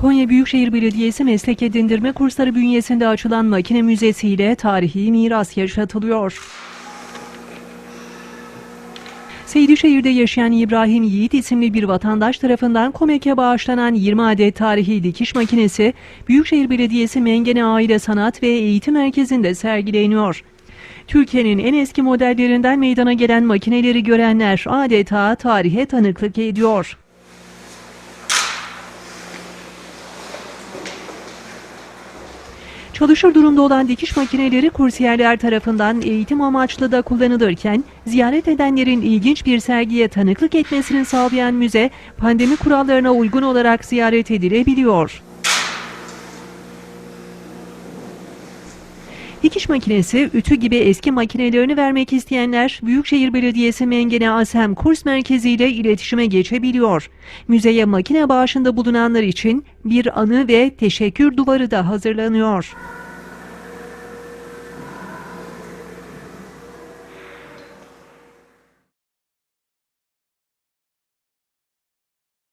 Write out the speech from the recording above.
Konya Büyükşehir Belediyesi Meslek Edindirme Kursları bünyesinde açılan makine müzesiyle tarihi miras yaşatılıyor. Seydişehir'de yaşayan İbrahim Yiğit isimli bir vatandaş tarafından KOMEK'e bağışlanan 20 adet tarihi dikiş makinesi Büyükşehir Belediyesi Mengene Aile Sanat ve Eğitim Merkezi'nde sergileniyor. Türkiye'nin en eski modellerinden meydana gelen makineleri görenler adeta tarihe tanıklık ediyor. Çalışır durumda olan dikiş makineleri kursiyerler tarafından eğitim amaçlı da kullanılırken ziyaret edenlerin ilginç bir sergiye tanıklık etmesini sağlayan müze pandemi kurallarına uygun olarak ziyaret edilebiliyor. Dikiş makinesi, ütü gibi eski makinelerini vermek isteyenler Büyükşehir Belediyesi Mengene Asem Kurs Merkezi ile iletişime geçebiliyor. Müzeye makine bağışında bulunanlar için bir anı ve teşekkür duvarı da hazırlanıyor.